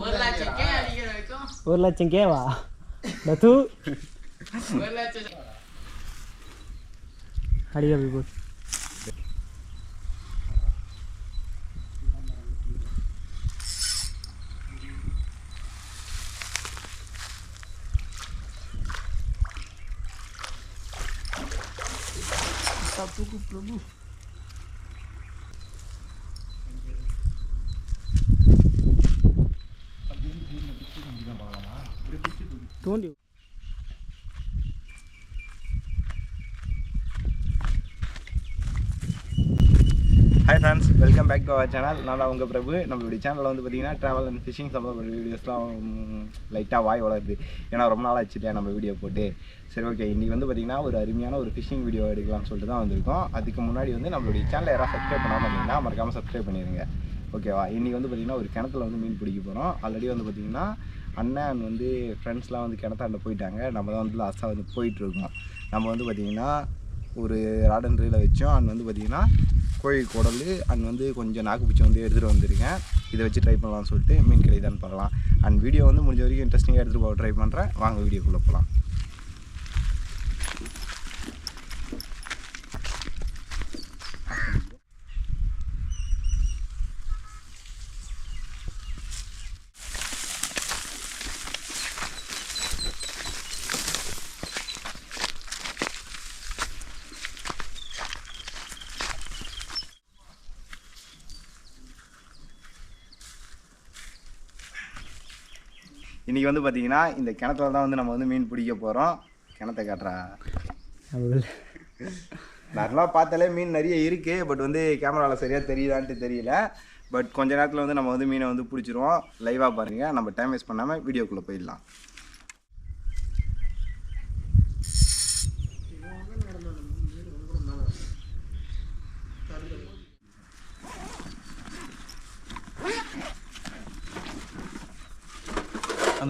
ஒரு லட்சம் கே அடிக்கிற வரைக்கும் ஒரு லட்சம் கேவா தூ ஒரு லட்சம் அடிக்க போய் தூண்டி hi friends welcome back to our channel நான் உங்கள் பிரபு. நம்மளுடைய சேனலில் வந்து பார்த்தீங்கன்னா ட்ராவல் அண்ட் ஃபிஷிங் சம்மந்தப்பட்ட வீடியோஸ்லாம் லைட்டாக வாய் வளருது. ஏன்னா ரொம்ப நாள் ஆச்சுட்டேன் நம்ம வீடியோ போட்டு. சரி ஓகே இன்றைக்கி வந்து பார்த்தீங்கன்னா ஒரு அருமையான ஒரு ஃபிஷிங் வீடியோ எடுக்கலாம்னு சொல்லிட்டு தான் வந்திருக்கோம். அதுக்கு முன்னாடி வந்து நம்மளுடைய சேனலை யாராவது சப்ஸ்கிரைப் பண்ணாமல் இருந்தீங்கன்னா மறக்காமல் சப்ஸ்கிரைப் பண்ணிடுங்க ஓகேவா இன்றைக்கி வந்து பார்த்திங்கன்னா ஒரு கிணத்துல வந்து மீன் பிடிக்க போகிறோம் ஆல்ரெடி வந்து பார்த்திங்கன்னா அண்ணன் வந்து ஃப்ரெண்ட்ஸ்லாம் வந்து கிணத்தாண்ட போயிட்டாங்க. நம்ம தான் வந்து லாஸ்ட்டாக வந்து போயிட்டுருக்கோம். நம்ம வந்து பார்த்திங்கன்னா ஒரு ராடன் ட்ரீல வச்சோம். அண்ட் வந்து பார்த்திங்கன்னா கோழி குடல் அண்ட் வந்து கொஞ்சம் நாக்குப்பூச்சி வந்து எடுத்துகிட்டு வந்திருக்கேன். இதை வச்சு ட்ரை பண்ணலாம்னு சொல்லிட்டு மீன் கிடைக்குதான்னு பண்ணலாம் அண்ட் வீடியோ வந்து முடிஞ்ச வரைக்கும் இன்ட்ரெஸ்டிங்காக எடுத்துகிட்டு போக ட்ரை பண்ணுறேன் வாங்க வீடியோக்குள்ளே போகலாம். இன்றைக்கி வந்து பார்த்திங்கன்னா இந்த கிணத்துல தான் வந்து நம்ம வந்து மீன் பிடிக்க போகிறோம் கிணத்த காட்டுறா. நார்மலாக பார்த்தாலே மீன் நிறைய இருக்குது பட் வந்து கேமராவில் சரியாக தெரியுதான்ட்டு தெரியல. பட் கொஞ்ச நேரத்தில் வந்து நம்ம வந்து மீனை வந்து பிடிச்சிருவோம். லைவாக பாருங்கள் நம்ம டைம் வேஸ்ட் பண்ணாமல் வீடியோக்குள்ளே போயிடலாம்.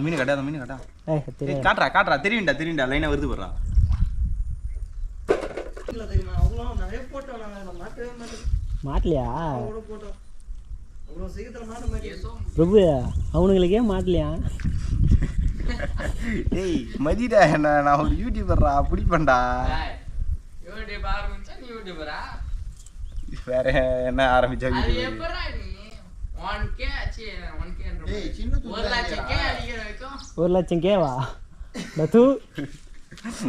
அந்த மீன் கட்டா அந்த மீன் கட்டா. ஏய் தெரியும் காட்டுறா காட்டுறா தெரியும்டா தெரியும்டா லைனாக வருது போடுறா மாட்டலையா? பிரபு அவனுங்களுக்கே மாட்டலையா? டேய் மதிடா என்ன நான் ஒரு யூடியூபர்ரா அப்படி பண்ணா டேய், யூடியூப் ஆரம்பிச்சா நீ யூடியூபரா வேற என்ன ஆரம்பிச்சா யூடியூபர் ஒரு லட்சம் கே அடிக்கிற. வரைக்கும் ஒரு லட்சம் கேவா? தூ.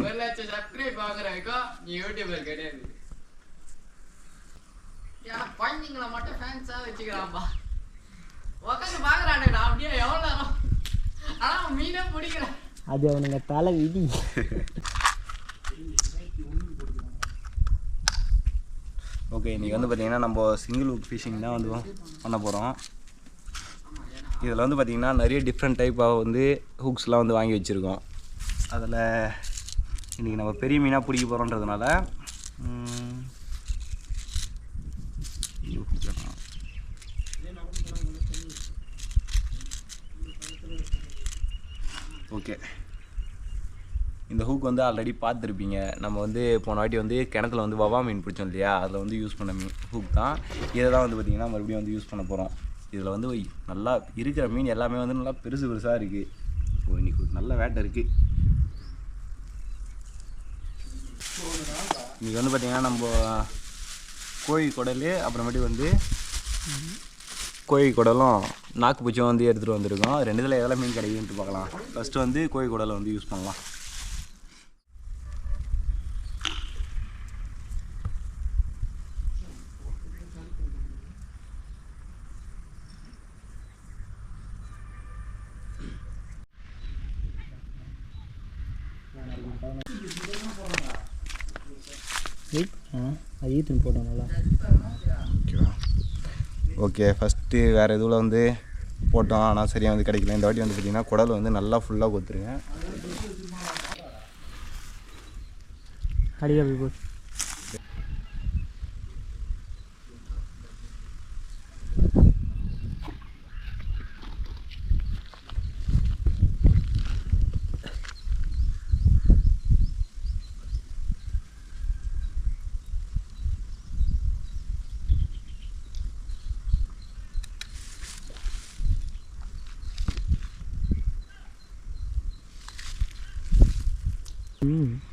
ஒரு லட்சம் சப்ஸ்கிரைப் ஆகுற வரைக்கும் நீ யூடியூபர் கிடையாது. ஏன்னா குழந்தைங்கள மட்டும் ஃபேன்ஸா வச்சுக்கிறான்பா. உட்காந்து பாக்குறானுடா அப்படியே எவ்வளவு நேரம்? ஆனா அவன் மீனே பிடிக்கிறான் அது அவனுங்க தலை விதி. ஓகே இன்றைக்கி வந்து பார்த்தீங்கன்னா நம்ம சிங்கிள் ஹுக் ஃபிஷிங் தான் வந்து பண்ண போகிறோம் இதில் வந்து பார்த்திங்கன்னா நிறைய டிஃப்ரெண்ட் டைப்பாக வந்து ஹூக்ஸ்லாம் வந்து வாங்கி வச்சுருக்கோம். அதில் இன்றைக்கி நம்ம பெரிய மீனாக பிடிக்க போகிறோன்றதுனால ஓகே. இந்த ஹூக் வந்து ஆல்ரெடி பார்த்துருப்பீங்க. நம்ம வந்து போன வாட்டி வந்து கிணத்துல வந்து வவா மீன் பிடிச்சோம் இல்லையா? அதில் வந்து யூஸ் பண்ண மீன் ஹூக் தான். இதை தான் வந்து பார்த்திங்கன்னா மறுபடியும் வந்து யூஸ் பண்ண போகிறோம் இதில் வந்து நல்லா இருக்கிற மீன் எல்லாமே வந்து நல்லா பெருசு பெருசாக இருக்குது ஸோ இன்றைக்கி நல்ல வேட்டை இருக்குது இன்றைக்கி வந்து பார்த்திங்கன்னா நம்ம கோழி குடல் அப்புறமேட்டு வந்து கோழி குடலும் நாக்கு வந்து எடுத்துகிட்டு வந்திருக்கோம். ரெண்டுத்தில் எதெல்லாம் மீன் கிடைக்குன்ட்டு பார்க்கலாம். ஃபஸ்ட்டு வந்து கோழி குடலை வந்து யூஸ் பண்ணலாம். அது ஈத்துன்னு போட்டோம் நல்லா ஓகேவா? ஓகே ஃபஸ்ட்டு வேறு எதுவில் வந்து போட்டோம் ஆனால் சரியாக வந்து கிடைக்கல. இந்த வாட்டி வந்து பார்த்திங்கன்னா குடல் வந்து நல்லா ஃபுல்லாக கொடுத்துருங்க அடிக்க போய் போய்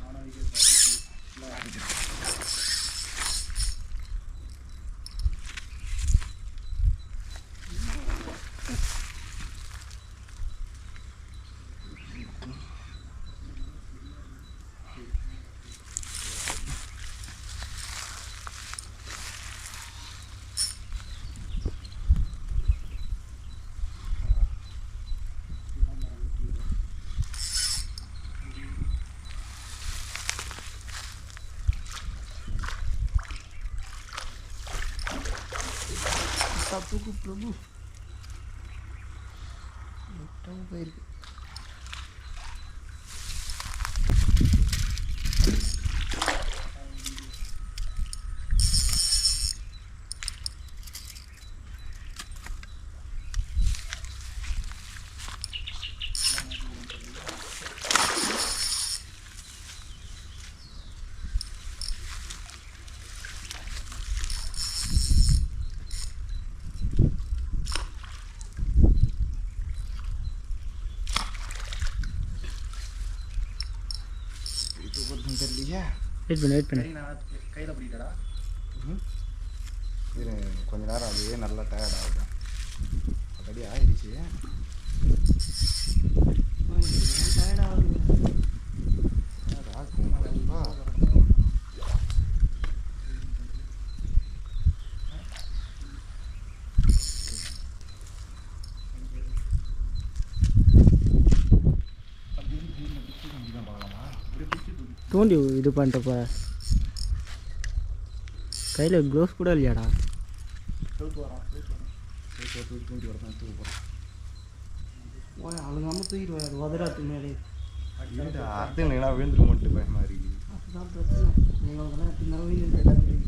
ம் தப்புக்கு பிரபு முட்டம் போயிருக்கு வெயிட் பண்ணு வெயிட் பண்ணு. கையில் பிடிக்கடா இரு கொஞ்ச நேரம் அதுவே நல்லா டயர்ட் ஆகுது. ஆல்ரெடி ஆயிடுச்சு. tired ஆகும் ரொம்ப. தூண்டி இது பண்ணிட்டு கையில் க்ளோஸ் கூட இல்லையாடா? அழுகாம தூக்கிட்டு வராது உதராத்து மேலே. இருடா, அடுத்து இல்லைனா விழுந்துருமோன்ட்டு பயமா இருக்கு அதுதான் பிரச்சனை. எங்களுக்கெல்லாம் தடவை இருக்கு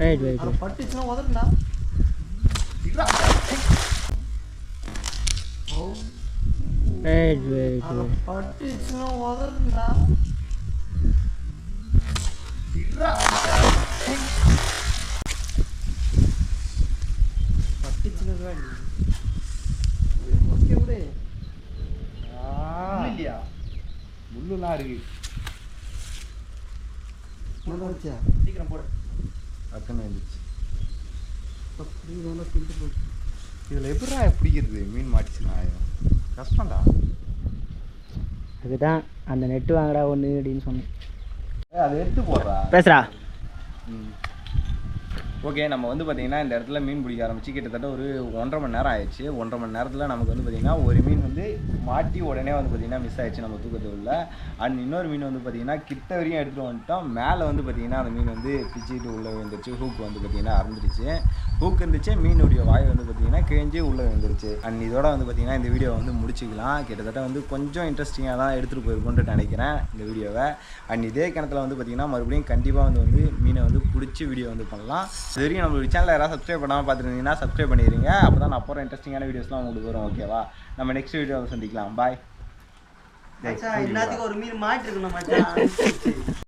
ரைட் ரைட் பட்டுச்சுன்னா உதறண்டா ரைட் ரைட் ரைட் பட்டுச்சுன்னா உதறண்டா பட்டுச்சுன்னு ஓகே விடு இல்லையா முள்ளுலாம் இருக்கு சீக்கிரம் போடு டக்குன்னு வந்துச்சு இதில் எப்படிடா பிடிக்கிறது மீன் மாட்டிச்சுனா கஷ்டம்டா. அதுதான் அந்த நெட்டு வாங்கடா ஒன்று அப்படின்னு சொன்னேன். அதை எடுத்து போடுறா பேசுகிறா ஓகே நம்ம வந்து பார்த்திங்கன்னா இந்த இடத்துல மீன் பிடிக்க ஆரம்பிச்சு கிட்டத்தட்ட ஒரு ஒன்றரை மணி நேரம் ஆயிடுச்சு. ஒன்றரை மணி நேரத்தில் நமக்கு வந்து பார்த்திங்கன்னா ஒரு மீன் வந்து மாட்டி உடனே வந்து பார்த்தீங்கன்னா மிஸ் ஆயிடுச்சு நம்ம தூக்கத்தில் உள்ள அண்ட் இன்னொரு மீன் வந்து பார்த்தீங்கன்னா கிட்ட வரையும் எடுத்துகிட்டு வந்துட்டோம். மேலே வந்து பார்த்தீங்கன்னா அந்த மீன் வந்து பிச்சுக்கிட்டு உள்ளே விழுந்துருச்சு. ஹூக் வந்து பார்த்திங்கன்னா அறந்துருச்சு. ஹூக் இருந்துச்சு. மீனுடைய வாய் வந்து பார்த்தீங்கன்னா கிழிஞ்சு உள்ளே விழுந்துருச்சு. அண்ட் இதோட வந்து பார்த்தீங்கன்னா இந்த வீடியோ வந்து முடிச்சுக்கலாம். கிட்டத்தட்ட வந்து கொஞ்சம் இன்ட்ரெஸ்டிங்காக தான் எடுத்துகிட்டு போயிருக்கோன்ட்டு நினைக்கிறேன் இந்த வீடியோவை அண்ட் இதே கிணத்துல வந்து பார்த்திங்கன்னா மறுபடியும் கண்டிப்பாக வந்து வந்து மீனை வந்து பிடிச்சி வீடியோ வந்து பண்ணலாம். இது வரைக்கும் நம்மளுடைய சேனலை யாராவது சப்ஸ்கிரைப் பண்ணாமல் பார்த்துருந்தீங்கன்னா சப்ஸ்கிரைப் பண்ணிடுங்க அப்போ தான் நான் போகிற இன்ட்ரெஸ்டிங்கான வீடியோஸ்லாம் உங்களுக்கு வரும் ஓகேவா நம்ம நெக்ஸ்ட் வீடியோவில் சந்திக்கலாம். பாய் எல்லாத்துக்கும் ஒரு மீன் மாட்டிருக்கணும் மச்சான்.